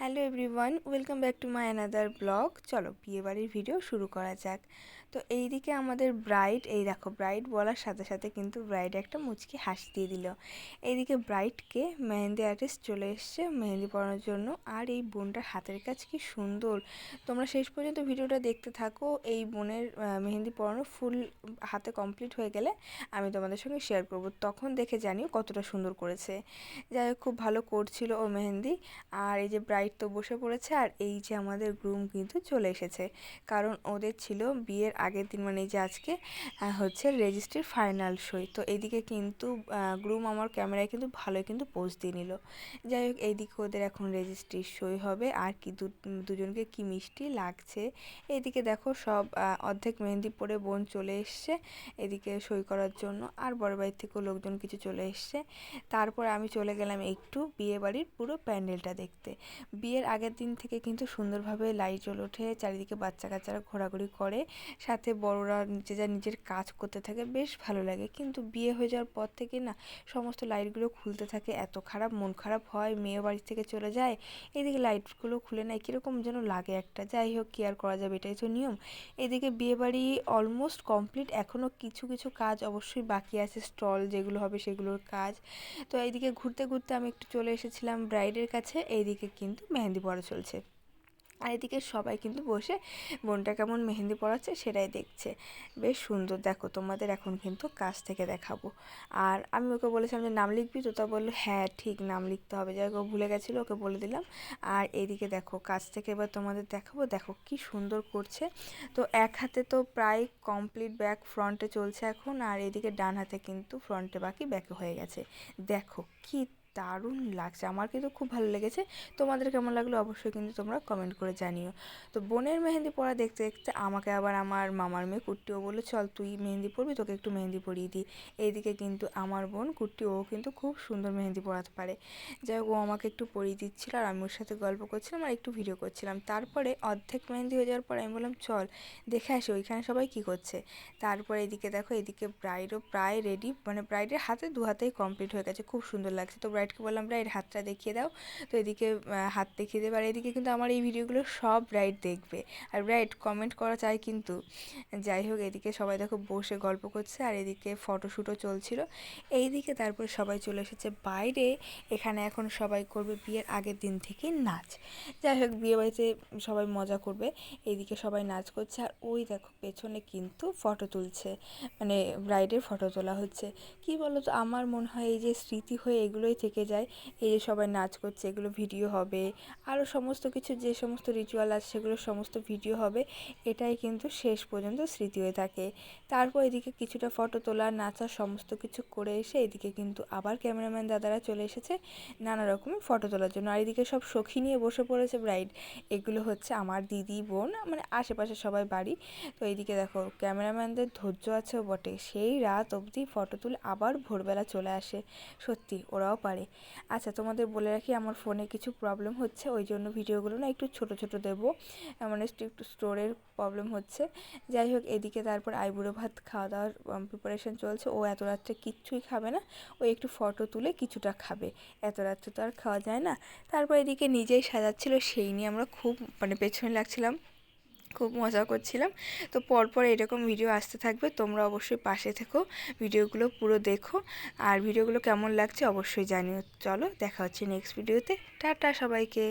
Hello everyone, welcome back to my another blog. চলো বিয়েবাড়ির video শুরু করা যাক। তো এইদিকে আমাদের ব্রাইড, এই দেখো ব্রাইড বলার সাথে সাথে কিন্তু ব্রাইড একটা মুচকি হাসি দিয়ে দিল। এইদিকে ব্রাইডকে মেহেন্দি আর্টিস্ট চলে এসছে মেহেন্দি পরানোর জন্য। আর এই বোনটার হাতের কাজ কি সুন্দর। তোমরা শেষ পর্যন্ত ভিডিওটা দেখতে থাকো। এই বোনের মেহেন্দি পরানো ফুল হাতে কমপ্লিট হয়ে গেলে আমি তোমাদের সঙ্গে শেয়ার করব। তখন দেখে জানিও কতটা সুন্দর করেছে। যাই হোক, খুব ভালো করছিল ও মেহেন্দি। আর এই যে ব্রাইড তো বসে পড়েছে আর এই যে আমাদের গ্রুম কিন্তু চলে এসেছে। কারণ ওদের ছিল বিয়ের আগের দিন মানে যে আজকে হচ্ছে রেজিস্ট্রির ফাইনাল সই তো এদিকে কিন্তু গ্রুম আমার ক্যামেরায় কিন্তু ভালোই কিন্তু পোজ দিয়ে নিল। যাই হোক এইদিকে ওদের এখন রেজিস্ট্রির সই হবে। আর কি দুজনকে কি মিষ্টি লাগছে? এইদিকে দেখো সব অর্ধেক মেহেন্দি পরে বোন চলে এসছে। এদিকে সই করার জন্য আর বড় বাড়ির থেকেও লোকজন কিছু চলে এসছে। তারপর আমি চলে গেলাম একটু বিয়ে বাড়ির পুরো প্যান্ডেলটা দেখতে। বিয়ের আগের দিন থেকে কিন্তু সুন্দরভাবে লাইট জ্বলে ওঠে, চারিদিকে বাচ্চা কাচ্চারা ঘোরাঘুরি করে, সাথে বড়রা যে যা নিজের কাজ করতে থাকে, বেশ ভালো লাগে। কিন্তু বিয়ে হয়ে যাওয়ার পর থেকে না সমস্ত লাইটগুলো খুলতে থাকে, এত খারাপ মন খারাপ হয় মেয়ে বাড়ি থেকে চলে যায়, এদিকে লাইটগুলো খুলে নেয়, কীরকম যেন লাগে একটা। যাই হোক, কি আর করা যাবে, এটাই তো নিয়ম। এদিকে বিয়ে বাড়ি অলমোস্ট কমপ্লিট এখনও কিছু কিছু কাজ অবশ্যই বাকি আছে, স্টল যেগুলো হবে সেগুলোর কাজ। তো এইদিকে ঘুরতে ঘুরতে আমি একটু চলে এসেছিলাম ব্রাইডের কাছে, এইদিকে কিন্তু মেহেন্দি পড়া চলছে। আর এদিকে সবাই কিন্তু বসে বোনটা কেমন মেহেন্দি পড়াচ্ছে সেটাই দেখছে। বেশ সুন্দর, দেখো তোমাদের এখন কিন্তু কাছ থেকে দেখাবো। আর আমি ওকে বলেছিলাম যে, নাম লিখবি? তো তা বলল হ্যাঁ ঠিক, নাম লিখতে হবে। যাই হোক ভুলে গেছিল, ওকে বলে দিলাম। আর এদিকে দেখো কাছ থেকে এবার তোমাদের দেখাবো, দেখো কি সুন্দর করছে। তো এক হাতে তো প্রায় কমপ্লিট ব্যাক ফ্রন্টে চলছে এখন, আর এদিকে ডান হাতে কিন্তু ফ্রন্টে বাকি ব্যাকে হয়ে গেছে। দেখো কি দারুণ লাগছে। আমার কিন্তু খুব ভালো লেগেছে। তোমাদের কেমন লাগল অবশ্যই কিন্তু তোমরা কমেন্ট করে জানিও। তো বোনের মেহেন্দি পড়া দেখতে দেখতে আমাকে আবার আমার মামার মেয়ে কুট্টিও বলল, চল তুই মেহেন্দি পড়বি তোকে একটু মেহেন্দি পরিয়ে দিই। এইদিকে কিন্তু আমার বোন কুর্তি ও কিন্তু খুব সুন্দর মেহেন্দি পড়াতে পারে। যাই হোক, ও আমাকে একটু পরিয়ে দিচ্ছিল আর আমি ওর সাথে গল্প করছিলাম আর একটু ভিডিও করছিলাম। তারপরে অর্ধেক মেহেন্দি হয়ে যাওয়ার পর আমি বললাম, চল, দেখে আসি ওইখানে সবাই কি করছে? তারপরে এদিকে দেখো, এদিকে ব্রাইডও প্রায় রেডি মানে ব্রাইডের হাতে দু হাতেই কমপ্লিট হয়ে গেছে। খুব সুন্দর লাগছে। তো ব্রাইড ব্রাইডকে বললাম ব্রাইড হাতটা দেখিয়ে দাও। তো এদিকে হাত দেখিয়ে দেবে আর এদিকে কিন্তু আমার এই ভিডিওগুলো সব ব্রাইড দেখবে। আর ব্রাইড কমেন্ট করা চায় কিন্তু। যাই হোক, এদিকে সবাই দেখো বসে গল্প করছে, আর এদিকে ফটোশ্যুটও চলছিল। এইদিকে তারপরে সবাই চলে এসেছে বাইরে। এখানে এখন সবাই করবে বিয়ের আগের দিন থেকে নাচ। যাই হোক, বিয়ে বাড়িতে সবাই মজা করবে। এইদিকে সবাই নাচ করছে, আর ওই দেখো পেছনে কিন্তু ফটো তুলছে। মানে ব্রাইডের ফটো তোলা হচ্ছে। কি বলো তো আমার মনে হয় এই যে স্মৃতি হয়ে এগুলোই থেকে থেকে যায়। এই যে সবাই নাচ করছে, এগুলো ভিডিও হবে। আরও সমস্ত কিছু, যে সমস্ত রিচুয়াল আছে, সেগুলো সমস্ত ভিডিও হবে। এটাই কিন্তু শেষ পর্যন্ত স্মৃতি হয়ে থাকে। তারপর এদিকে কিছুটা ফটো তোলা, নাচা, সমস্ত কিছু করে এসে এদিকে কিন্তু আবার ক্যামেরাম্যান দাদারা চলে এসেছে নানা রকমের ফটো তোলার জন্য। আর এদিকে সব সখী নিয়ে বসে পড়েছে ব্রাইড এগুলো হচ্ছে আমার দিদি, বোন মানে আশেপাশে সবাই বাড়ি। তো এইদিকে দেখো ক্যামেরাম্যানদের ধৈর্য আছেও বটে। সেই রাত অবধি ফটো তুলে আবার ভোরবেলা চলে আসে। সত্যি, ওরাও পারে। আচ্ছা তোমাদের বলে রাখি আমার ফোনে কিছু প্রবলেম হচ্ছে ওই জন্য ভিডিওগুলো না একটু ছোট ছোট দেবো। মানে একটু স্টোরের প্রবলেম হচ্ছে। যাই হোক, এদিকে তারপর আইবুড়ো ভাত খাওয়া দাওয়ার প্রিপারেশন চলছে। ও এত রাত্রে কিচ্ছুই খাবে না, ও একটু ফটো তুলে কিছুটা খাবে। এত রাত্রে তো আর খাওয়া যায় না। তারপর এদিকে নিজেই সাজাচ্ছিল, সেই নিয়ে আমরা খুব মানে পেছনে লাগছিলাম। খুব মজা করছিলাম। তো পরপর এরকম ভিডিও আসতে থাকবে। তোমরা অবশ্যই পাশে থেকো। ভিডিওগুলো পুরো দেখো। আর ভিডিওগুলো কেমন লাগছে অবশ্যই জানিও। চলো, দেখা হচ্ছে নেক্সট ভিডিওতে টাটা সবাইকে।